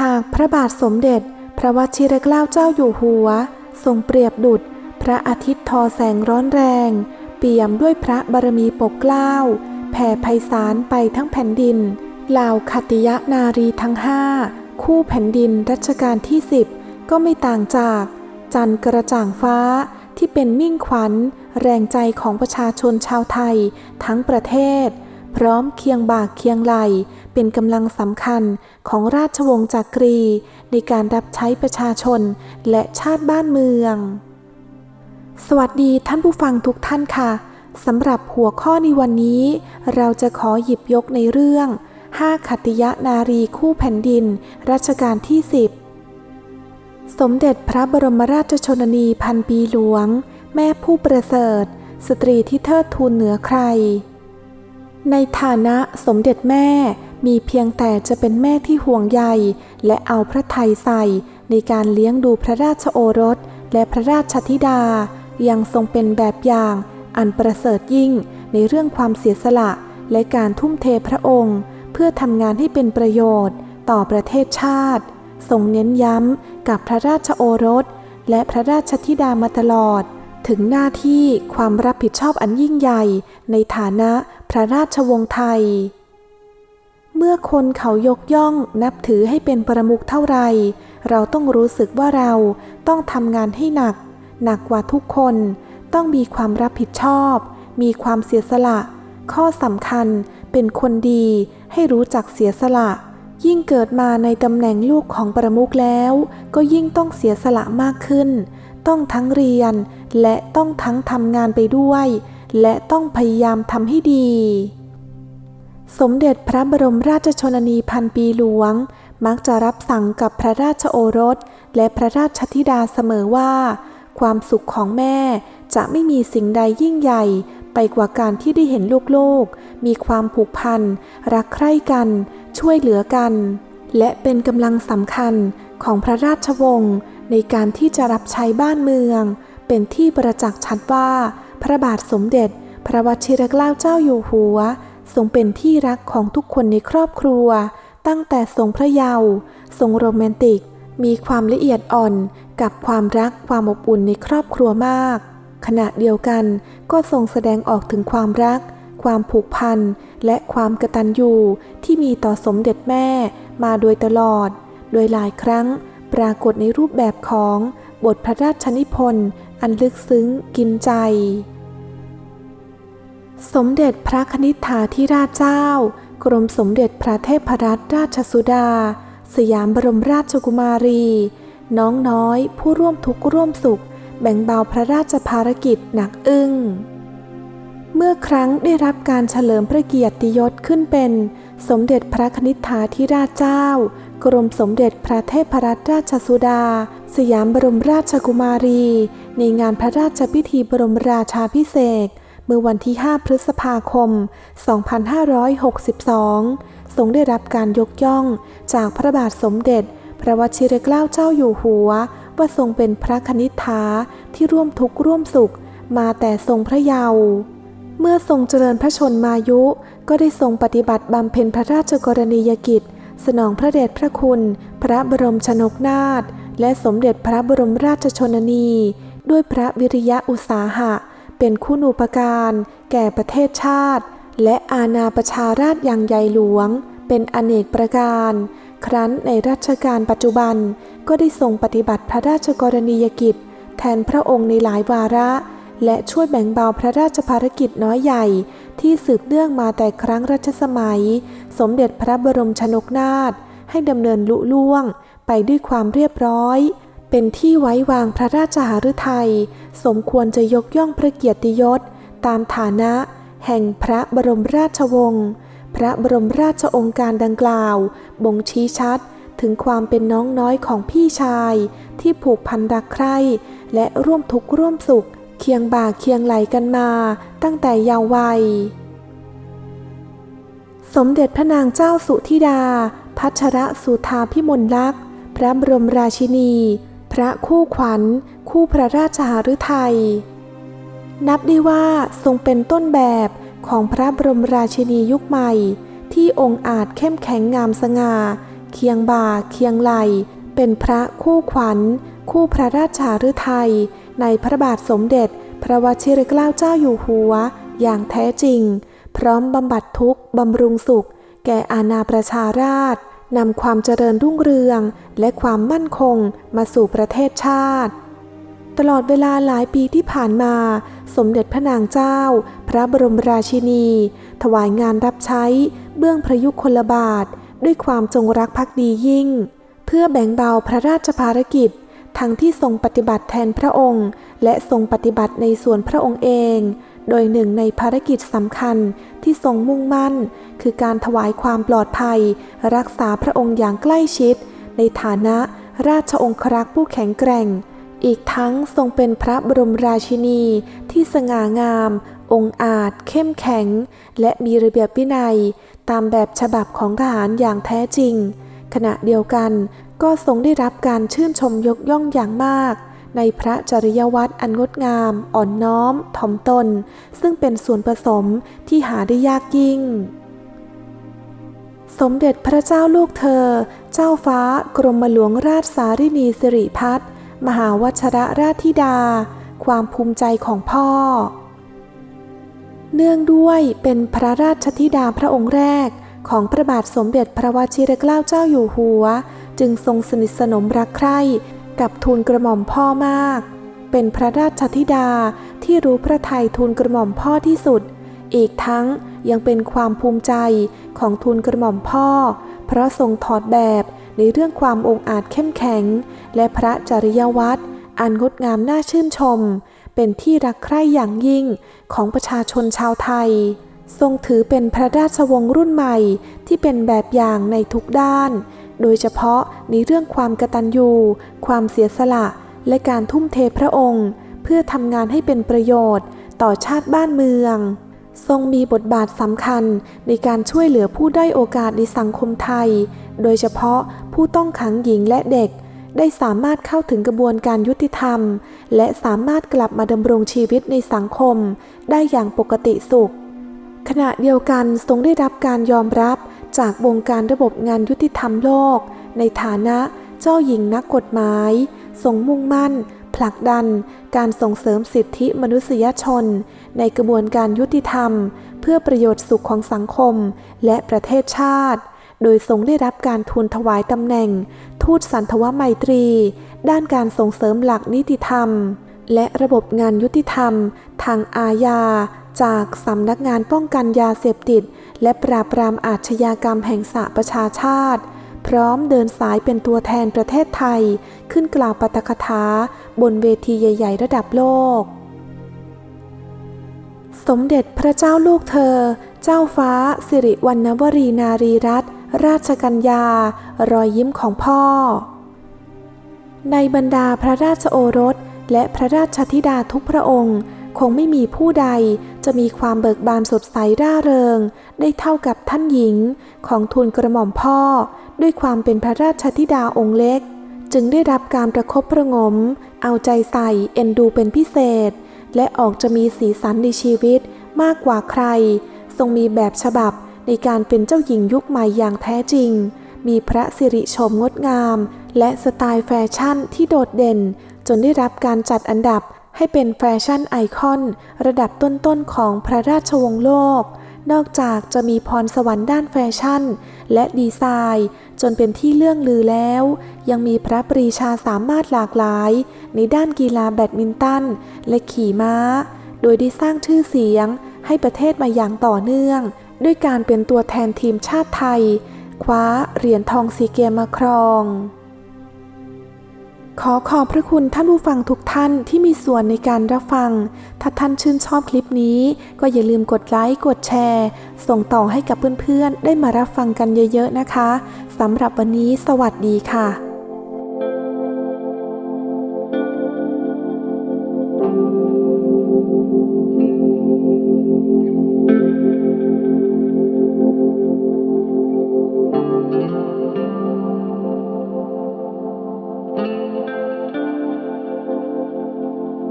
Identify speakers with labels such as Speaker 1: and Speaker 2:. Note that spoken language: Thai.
Speaker 1: หากพระบาทสมเด็จ พระวชิรเกล้าเจ้าอยู่หัว ทรงเปรียบดุจพระอาทิตย์ทอแสงร้อนแรง เปี่ยมด้วยพระบารมีปกเกล้า แผ่ไพศาลไปทั้งแผ่นดินเหล่าคติยะนารีทั้งห้าคู่แผ่นดินรัชกาลที่สิบก็ไม่ต่างจาก จันทรกระจ่างฟ้าที่เป็นมิ่งขวัญ แรงใจของประชาชนชาวไทยทั้งประเทศ พร้อมเคียงบ่าเคียงไหลเป็นกำลังสำคัญของราชวงศ์จักรี ในการรับใช้ประชาชนและชาติบ้านเมือง สวัสดีท่านผู้ฟังทุกท่านค่ะสำหรับหัวข้อในวันนี้ เราจะขอหยิบยกในเรื่อง 5 ขัตยนารีคู่แผ่นดิน รัชกาลที่ 10 สมเด็จพระบรมราชชนนีพันปีหลวง แม่ผู้ประเสริฐ สตรีที่เทิดทูนเหนือใคร ในฐานะสมเด็จแม่มีเพียงแต่จะเป็นแม่ที่ห่วงใยและเอาพระทัยใส่ในการเลี้ยงดูพระราชโอรส และพระราชธิดา ยังทรงเป็นแบบอย่าง อันประเสริฐยิ่งในเรื่องความเสียสละและการทุ่มเทพระองค์ เพื่อทำงานให้เป็นประโยชน์ ต่อประเทศชาติ ทรงเน้นย้ำกับพระราชโอรส และพระราชธิดามาตลอด ถึงหน้าที่ความรับผิดชอบอันยิ่งใหญ่ในฐานะ พระราชวงศ์ไทย เมื่อคนเขายกย่องนับถือให้เป็นประมุขเท่าไร เราต้องรู้สึกว่าเราต้องทำงานให้หนัก หนักกว่าทุกคน ต้องมีความรับผิดชอบ มีความเสียสละ ข้อสำคัญเป็นคนดีให้รู้จักเสียสละ ยิ่งเกิดมาในตำแหน่งลูกของประมุขแล้ว ก็ยิ่งต้องเสียสละมากขึ้น ต้องทั้งเรียนและต้องทั้งทำงานไปด้วย และต้องพยายามทำให้ดี สมเด็จพระบรมราชชนนีพันปีหลวง มักจะรับสั่งกับพระราชโอรส และพระราชธิดาเสมอว่า ความสุขของแม่จะไม่มีสิ่งใดยิ่งใหญ่ไปกว่าการที่ได้เห็นลูกๆ มีความผูกพัน รักใคร่กัน ช่วยเหลือกัน และเป็นกำลังสำคัญของพระราชวงศ์ในการที่จะรับใช้บ้านเมือง เป็นที่ประจักษ์ชัดว่า พระบาทสมเด็จ พระวชิรเกล้าเจ้าอยู่หัวทรงเป็นที่รักของทุกคนในครอบครัว ตั้งแต่ทรงพระเยาว์ทรงโรแมนติก มีความละเอียดอ่อนกับความรักความอบอุ่นในครอบครัวมาก ขณะเดียวกันก็ทรงแสดงออกถึงความรัก ความผูกพัน และความกตัญญูที่มีต่อสมเด็จแม่มาโดยตลอด โดยหลายครั้งปรากฏในรูปแบบของบทพระราชนิพนธ์ อันลึกซึ้งกินใจ สมเด็จพระคณิษฐาธิราชเจ้า กรมสมเด็จพระเทพรัตนราชสุดา สยามบรมราชกุมารี น้องน้อยผู้ร่วมทุกข์ร่วมสุข แบ่งเบาพระราชภารกิจหนักอึ้ง เมื่อครั้งได้รับการเฉลิมพระเกียรติยศขึ้นเป็น สมเด็จพระคณิษฐาธิราชเจ้า กรมสมเด็จพระเทพรัตนราชสุดา สยามบรมราชกุมารี ในงานพระราชพิธีบรมราชาพิเศษเมื่อวันที่ 5 พฤษภาคม 2562 ทรงได้รับการยกย่องจากพระบาทสมเด็จ พระวชิรเกล้าเจ้าอยู่หัว ว่าทรงเป็นพระคณิษฐาที่ร่วมทุกข์ร่วมสุข มาแต่ทรงพระเยาว์ เมื่อทรงเจริญพระชนมายุ ก็ได้ทรงปฏิบัติบำเพ็ญพระราชกรณียกิจ สนองพระเดชพระคุณ พระบรมชนกนาถและสมเด็จพระบรมราชชนนี ด้วยพระวิริยะอุตสาหะ เป็นคุณูปการ แก่ประเทศชาติ และอาณาประชาราชอย่างใหญ่หลวง เป็นอเนกประการ ครั้นในรัชกาลปัจจุบัน ก็ได้ทรงปฏิบัติพระราชกรณียกิจ แทนพระองค์ในหลายวาระ และช่วยแบ่งเบาพระราชภารกิจน้อยใหญ่ ที่สืบเนื่องมาแต่ครั้งรัชสมัย สมเด็จพระบรมชนกนาถให้ดำเนินลุล่วง ไปด้วยความเรียบร้อย เป็นที่ไว้วางพระราชหฤทัยสมควรจะยกย่องพระเกียรติยศ ตามฐานะ แห่งพระบรมราชวงศ์พระบรมราชองค์การดังกล่าว บ่งชี้ชัดถึงความเป็นน้องน้อยของพี่ชาย ที่ผูกพันรักใคร่และร่วมทุกข์ร่วมสุข เคียงบ่าเคียงไหลกันมาตั้งแต่เยาว์วัย สมเด็จพระนางเจ้าสุธิดา พัชรสุธาพิมลลักษณ์ พระบรมราชินี พระคู่ขวัญ คู่พระราชหฤทัย นับได้ว่าทรงเป็นต้นแบบของพระบรมราชินียุคใหม่ ที่องค์อาจเข้มแข็งงามสง่าเเคียงบ่าเคียงไหล เป็นพระคู่ขวัญ คู่พระราชาฤทัย ในพระบาทสมเด็จ พระวชิรเกล้าเจ้าอยู่หัว อย่างแท้จริง พร้อมบำบัดทุกข์บำรุงสุข แก่อาณาประชาราษฎร์นำความเจริญรุ่งเรือง และความมั่นคงมาสู่ประเทศชาติ ตลอดเวลาหลายปีที่ผ่านมา สมเด็จพระนางเจ้า พระบรมราชินี ถวายงานรับใช้ เบื้องพระยุคลบาท ด้วยความจงรักภักดียิ่ง เพื่อแบ่งเบาพระราชภารกิจ ทั้งที่ทรงปฏิบัติแทนพระองค์ และทรงปฏิบัติในส่วนพระองค์เอง โดยหนึ่งในภารกิจสำคัญที่ทรงมุ่งมั่น คือการถวายความปลอดภัย รักษาพระองค์อย่างใกล้ชิด ในฐานะราชองครักษ์ผู้แข็งแกร่ง อีกทั้งทรงเป็นพระบรมราชินีที่สง่างาม องอาจ เข้มแข็ง และมีระเบียบวินัย ตามแบบฉบับของทหารอย่างแท้จริงขณะเดียวกัน ก็ทรงได้รับการชื่นชมยกย่องอย่างมาก ในพระจริยวัตรอันงดงาม อ่อนน้อม ถ่อมตน ซึ่งเป็นส่วนผสมที่หาได้ยากยิ่ง สมเด็จพระเจ้าลูกเธอ เจ้าฟ้ากรมหลวงราชสารินีสิริพัฒน์มหาวัชระราชธิดา ความภูมิใจของพ่อ เนื่องด้วยเป็นพระราชธิดาพระองค์แรกของพระบาทสมเด็จพระวชิรเกล้าเจ้าอยู่หัว จึงทรงสนิทสนมรักใคร่กับทูลกระหม่อมพ่อมาก เป็นพระราชธิดาที่รู้พระทัยทูลกระหม่อมพ่อที่สุด อีกทั้งยังเป็นความภูมิใจของทูลกระหม่อมพ่อ เพราะทรงถอดแบบในเรื่องความองอาจเข้มแข็ง และพระจริยวัตรอันงดงามน่าชื่นชม เป็นที่รักใคร่อย่างยิ่งของประชาชนชาวไทย ทรงถือเป็นพระราชวงศ์รุ่นใหม่ที่เป็นแบบอย่างในทุกด้าน โดยเฉพาะในเรื่องความกตัญญู ความเสียสละ และการทุ่มเทพระองค์ เพื่อทำงานให้เป็นประโยชน์ ต่อชาติบ้านเมือง ทรงมีบทบาทสำคัญในการช่วยเหลือผู้ได้อยโอกาสในสังคมไทย โดยเฉพาะผู้ต้องขังหญิงและเด็ก ได้สามารถเข้าถึงกระบวนการยุติธรรม และสามารถกลับมาดำรงชีวิตในสังคม ได้อย่างปกติสุข ขณะเดียวกันทรงได้รับการยอมรับ จากวงการระบบงานยุติธรรมโลก ในฐานะเจ้าหญิงนักกฎหมายทรงมุ่งมั่น ผลักดัน การส่งเสริมสิทธิมนุษยชน ในกระบวนการยุติธรรม เพื่อประโยชน์สุขของสังคมและประเทศชาติ โดยทรงได้รับการทูลถวายตำแหน่ง ทูตสันทวไมตรี ด้านการส่งเสริมหลักนิติธรรม และระบบงานยุติธรรม ทางอาญา จากสำนักงานป้องกันยาเสพติด และปราบปรามอาชญากรรมแห่งสหประชาชาติ พร้อมเดินสายเป็นตัวแทนประเทศไทย ขึ้นกล่าวปาฐกถาบนเวทีใหญ่ ๆ ระดับโลก สมเด็จพระเจ้าลูกเธอ เจ้าฟ้าสิริวัณณวรีนารีรัตนราชกัญญารอยยิ้มของพ่อ ในบรรดาพระราชโอรสและพระราชธิดาทุกพระองค์ คงไม่มีผู้ใดจะมีความเบิกบานสดใสร่าเริง ได้เท่ากับท่านหญิงของทูลกระหม่อมพ่อ ด้วยความเป็นพระราชธิดาองค์เล็ก จึงได้รับการประคบประงม เอาใจใส่เอ็นดูเป็นพิเศษ และออกจะมีสีสันในชีวิตมากกว่าใคร ทรงมีแบบฉบับในการเป็นเจ้าหญิงยุคใหม่อย่างแท้จริง มีพระสิริชมงดงาม และสไตล์แฟชั่นที่โดดเด่น จนได้รับการจัดอันดับ ให้เป็นแฟชั่นไอคอน ระดับต้นๆของพระราชวงศ์โลก นอกจากจะมีพรสวรรค์ด้านแฟชั่น และดีไซน์ จนเป็นที่เลื่องลือแล้ว ยังมีพระปรีชาสามารถหลากหลาย ในด้านกีฬาแบดมินตัน และขี่ม้า โดยได้สร้างชื่อเสียง ให้ประเทศมาอย่างต่อเนื่อง ด้วยการเป็นตัวแทนทีมชาติไทย คว้าเหรียญทองซีเกมมาครอง ขอขอบพระคุณท่านผู้ฟังทุกท่านที่มีส่วนในการรับฟัง ถ้าท่านชื่นชอบคลิปนี้ ก็อย่าลืมกดไลค์ กดแชร์ ส่งต่อให้กับเพื่อนๆ ได้มารับฟังกันเยอะๆนะคะ สำหรับวันนี้สวัสดีค่ะ